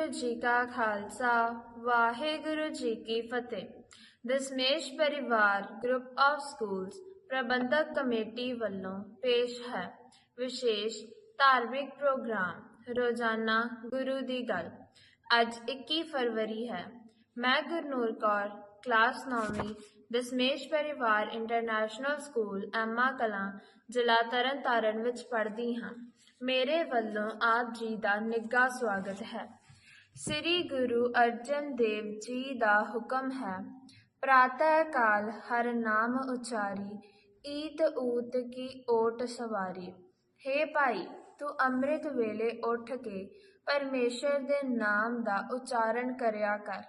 ਵਾਹਿਗੁਰੂ ਜੀ ਕਾ ਖਾਲਸਾ, ਵਾਹਿਗੁਰੂ ਜੀ ਕੀ ਫਤਿਹ। Dashmesh Parivar group of schools Parbandhak committee ਵੱਲੋਂ ਪੇਸ਼ ਹੈ। ਵਿਸ਼ੇਸ਼ ਧਾਰਮਿਕ ਪ੍ਰੋਗਰਾਮ, ਰੋਜ਼ਾਨਾ ਗੁਰੂ ਦੀ ਗੱਲ। ਅੱਜ 21 ਫਰਵਰੀ ਹੈ। ਮੈਂ ਗੁਰਨੂਰ ਕੌਰ, ਕਲਾਸ 9ਵੀਂ Dasmesh Parivar international school Emma Kalan, ਜ਼ਿਲ੍ਹਾ ਤਰਨਤਾਰਨ ਵਿੱਚ ਪੜ੍ਹਦੀ ਹਾਂ। ਮੇਰੇ ਵੱਲੋਂ ਆਪ ਜੀ ਦਾ ਨਿੱਘਾ ਸਵਾਗਤ ਹੈ। ਸ੍ਰੀ ਗੁਰੂ ਅਰਜਨ ਦੇਵ ਜੀ ਦਾ ਹੁਕਮ ਹੈ ਪ੍ਰਾਤः ਕਾਲ ਹਰ ਨਾਮ ਉਚਾਰੀ, ਈਤ ਊਤ ਕੀ ਓਟ ਸਵਾਰੀ। ਹੇ ਭਾਈ, ਤੂੰ ਅੰਮ੍ਰਿਤ ਵੇਲੇ ਉੱਠ ਕੇ ਪਰਮੇਸ਼ਰ ਦੇ ਨਾਮ ਦਾ ਉਚਾਰਨ ਕਰਿਆ ਕਰ,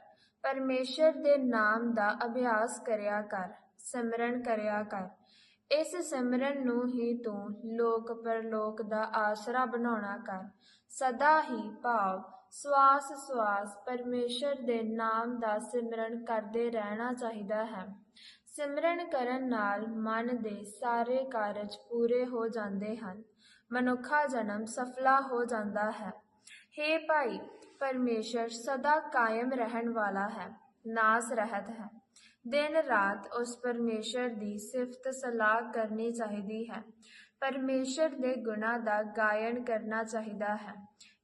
ਪਰਮੇਸ਼ਰ ਦੇ ਨਾਮ ਦਾ ਅਭਿਆਸ ਕਰਿਆ ਕਰ, ਸਿਮਰਨ ਕਰਿਆ ਕਰ। ਇਸ ਸਿਮਰਨ ਨੂੰ ਹੀ ਤੂੰ ਲੋਕ ਪਰਲੋਕ ਦਾ ਆਸਰਾ ਬਣਾਉਣਾ ਕਰ। ਸਦਾ ਹੀ ਭਾਵ ਸਵਾਸ ਸਵਾਸ ਪਰਮੇਸ਼ਰ ਦੇ ਨਾਮ ਦਾ ਸਿਮਰਨ ਕਰਦੇ ਰਹਿਣਾ ਚਾਹੀਦਾ ਹੈ। ਸਿਮਰਨ ਕਰਨ ਨਾਲ ਮਨ ਦੇ ਸਾਰੇ ਕਾਰਜ ਪੂਰੇ ਹੋ ਜਾਂਦੇ ਹਨ। ਮਨੁੱਖਾ ਜਨਮ ਸਫਲਾ ਹੋ ਜਾਂਦਾ ਹੈ। ਹੇ ਭਾਈ, ਪਰਮੇਸ਼ਰ ਸਦਾ ਕਾਇਮ ਰਹਿਣ ਵਾਲਾ ਹੈ, ਨਾਸ ਰਹਿਤ ਹੈ। ਦਿਨ ਰਾਤ ਉਸ ਪਰਮੇਸ਼ਰ ਦੀ ਸਿਫਤ ਸਲਾਹ ਕਰਨੀ ਚਾਹੀਦੀ ਹੈ। ਪਰਮੇਸ਼ਰ ਦੇ ਗੁਣਾਂ ਦਾ ਗਾਇਨ ਕਰਨਾ ਚਾਹੀਦਾ ਹੈ।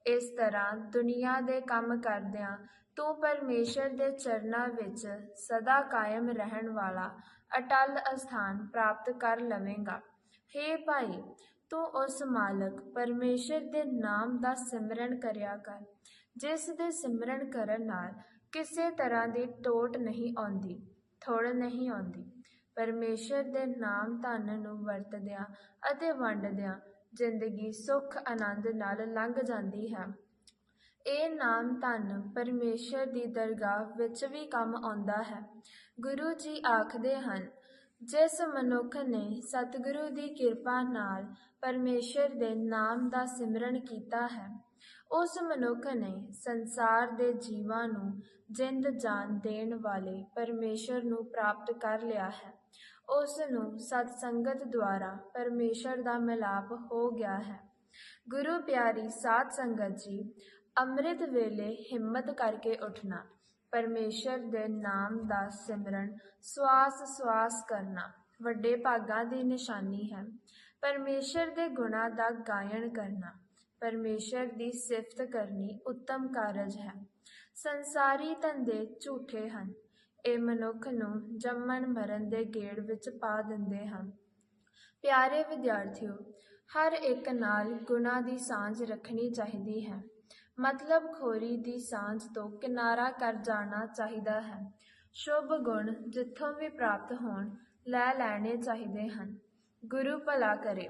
ਇਸ ਤਰ੍ਹਾਂ ਦੁਨੀਆ ਦੇ ਕੰਮ ਕਰਦਿਆਂ ਤੂੰ ਪਰਮੇਸ਼ਰ ਦੇ ਚਰਨਾਂ ਵਿੱਚ ਸਦਾ ਕਾਇਮ ਰਹਿਣ ਵਾਲਾ ਅਟਲ ਅਸਥਾਨ ਪ੍ਰਾਪਤ ਕਰ ਲਵੇਂਗਾ। ਹੇ ਭਾਈ, ਤੂੰ ਉਸ ਮਾਲਕ ਪਰਮੇਸ਼ਰ ਦੇ ਨਾਮ ਦਾ ਸਿਮਰਨ ਕਰਿਆ ਕਰ, ਜਿਸ ਦੇ ਸਿਮਰਨ ਕਰਨ ਨਾਲ ਕਿਸੇ ਤਰ੍ਹਾਂ ਦੀ ਟੋਟ ਨਹੀਂ ਆਉਂਦੀ। ਥੋੜ ਨਹੀਂ ਆਉਂਦੀ। ਪਰਮੇਸ਼ਰ ਦੇ ਨਾਮ ਧਨ ਨੂੰ ਵਰਤਦਿਆਂ ਅਤੇ ਵੰਡਦਿਆਂ ਜ਼ਿੰਦਗੀ ਸੁੱਖ, ਆਨੰਦ ਨਾਲ ਲੰਘ ਜਾਂਦੀ ਹੈ। ਇਹ ਨਾਮ ਧਨ ਪਰਮੇਸ਼ਰ ਦੀ ਦਰਗਾਹ ਵਿੱਚ ਵੀ ਕੰਮ ਆਉਂਦਾ ਹੈ। ਗੁਰੂ ਜੀ ਆਖਦੇ ਹਨ, ਜਿਸ ਮਨੁੱਖ ਨੇ ਸਤਿਗੁਰੂ ਦੀ ਕਿਰਪਾ ਨਾਲ ਪਰਮੇਸ਼ਰ ਦੇ ਨਾਮ ਦਾ ਸਿਮਰਨ ਕੀਤਾ ਹੈ ਉਸ ਮਨੁੱਖ ਨੇ ਸੰਸਾਰ ਦੇ ਜੀਵਾਂ ਨੂੰ ਜਿੰਦ ਜਾਨ ਦੇਣ ਵਾਲੇ ਪਰਮੇਸ਼ਰ ਨੂੰ ਪ੍ਰਾਪਤ ਕਰ ਲਿਆ ਹੈ। ਉਸ ਨੂੰ ਸਤ ਸੰਗਤ ਦੁਆਰਾ ਪਰਮੇਸ਼ਰ ਦਾ ਮਿਲਾਪ ਹੋ ਗਿਆ ਹੈ। ਗੁਰੂ ਪਿਆਰੀ ਸਾਧ ਸੰਗਤ ਜੀ, ਅੰਮ੍ਰਿਤ ਵੇਲੇ ਹਿੰਮਤ ਕਰਕੇ ਉੱਠਣਾ, ਪਰਮੇਸ਼ਰ ਦੇ ਨਾਮ ਦਾ ਸਿਮਰਨ, ਸਵਾਸ ਸਵਾਸ ਕਰਨਾ ਵੱਡੇ ਭਾਗਾਂ ਦੀ ਨਿਸ਼ਾਨੀ ਹੈ। ਪਰਮੇਸ਼ਰ ਦੇ ਗੁਣਾਂ ਦਾ ਗਾਇਨ ਕਰਨਾ ਪਰਮੇਸ਼ਰ ਦੀ ਸਿਫਤ ਕਰਨੀ ਉੱਤਮ ਕਾਰਜ ਹੈ। ਸੰਸਾਰੀ ਧੰਦੇ ਝੂਠੇ ਹਨ। ਇਹ ਮਨੁੱਖ ਨੂੰ ਜੰਮਣ ਮਰਨ ਦੇ ਗੇੜ ਵਿੱਚ ਪਾ ਦਿੰਦੇ ਹਨ। ਪਿਆਰੇ ਵਿਦਿਆਰਥੀਓ, ਹਰ ਇੱਕ ਨਾਲ ਗੁਣਾਂ ਦੀ ਸਾਂਝ ਰੱਖਣੀ ਚਾਹੀਦੀ ਹੈ। ਮਤਲਬ ਖੋਰੀ ਦੀ ਸਾਂਝ ਤੋਂ ਕਿਨਾਰਾ ਕਰ ਜਾਣਾ ਚਾਹੀਦਾ ਹੈ। ਸ਼ੁਭ ਗੁਣ ਜਿੱਥੋਂ ਵੀ ਪ੍ਰਾਪਤ ਹੋਣ, ਲੈ ਲੈਣੇ ਚਾਹੀਦੇ ਹਨ। ਗੁਰੂ ਭਲਾ ਕਰੇ।